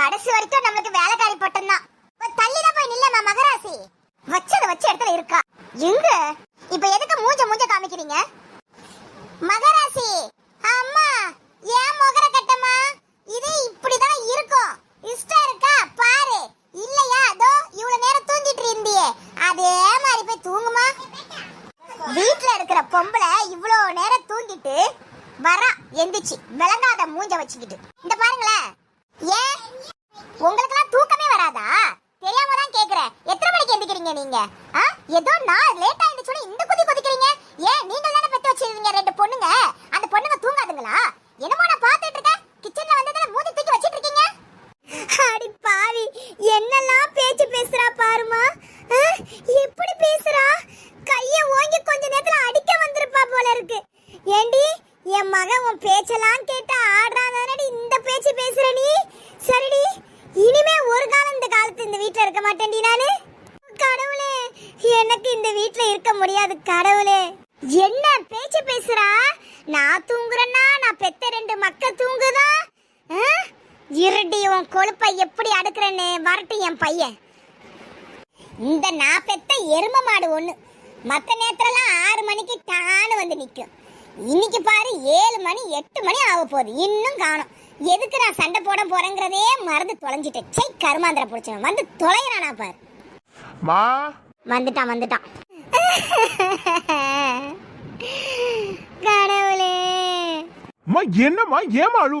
கடைசி வரைக்கும் நம்மளுக்கு வேலைக்காரி பட்டம்தான். தள்ளிதான் போய் நில்லம்மா மகராசி. வச்சத வச்ச இடத்துல இருக்கா. எங்க? இப்ப எதுக்கு மூஞ்ச மூஞ்ச காமிக்கிறீங்க? மகராசி அம்மா ஏன் முகர கட்டமா இது இப்படிதான் இருக்கும். இஷ்டம் இருக்கா? பாரு. இல்லையா? அதோ இவ்வளவு நேரம் தூங்கிட்டு இருந்தியே. அதே மாதிரி போய் தூங்குமா? வீட்டுல இருக்கிற பொம்பளை இவ்வளவு நேரம் தூங்கிட்டு வரா. எந்திரிச்சு. விளங்காத மூஞ்ச வச்சுக்கிட்டு. இந்த பாருங்களேன். நீங்க ஆ? ஏதோ நான் லேட் எந்திரிச்சோட இந்த குதி குதிக்கிறீங்க. ஏன் நீங்க தானே பெத்து வச்சிருக்கீங்க ரெண்டு பொண்ணுங்க? அந்த பொண்ணுங்க தூங்காதுங்களா? என்னமோ நான் பார்த்துட்டு இருக்கேன். கிச்சன்ல வந்ததுல மூதி தூக்கி வச்சிட்டு இருக்கீங்க. அடி பாவி என்னெல்லாம் பேச்சு பேசுறா பாருமா? ஆ? எப்படி பேசுறா? கைய ஓங்கி கொஞ்ச நேரத்துல அடிக்க வந்திருப்பா போல இருக்கு. ஏண்டி என் மகன் உன் பேச்செல்லாம் கேட்டு ஆடுறாதானடி இந்த பேச்சு பேசுற நீ? சரிடி இனிமே ஒரு காலம் இந்த காலத்து இந்த வீட்டுல இருக்க மாட்டேன்டி நானு. எனக்கு இந்த வீட்ல இருக்க முடியாது கடவுளே. என்ன பேச்சு பேசுறா? நான் தூங்குறேன்னா நான் பெத்த ரெண்டு மக்கள் தூங்குதா? ஆ? இருடி உன் கொழுப்பை எப்படி அடுக்கிறேன்னு வரட்டு என் பையன். இந்த நான் பெத்த எரும மாடு ஒண்ணு. மத்த நேரத்துலலாம் ஆறு மணிக்கு டான்னு வந்து நிற்கும் இன்னைக்கு பாரு ஏழு மணி எட்டு மணி ஆக போகுது. இன்னும் காணும். எதுக்கு நான் சண்டை போட போறேங்கிறதே மறந்து தொலைஞ்சிட்டேன். சை கருமாந்திர பிடிச்சவன் வந்து தொலைகிறானா பாரு. மா வந்துட்டான் வந்துட்டான். கடவுளே. அம்மா என்னம்மா ஏமா அழு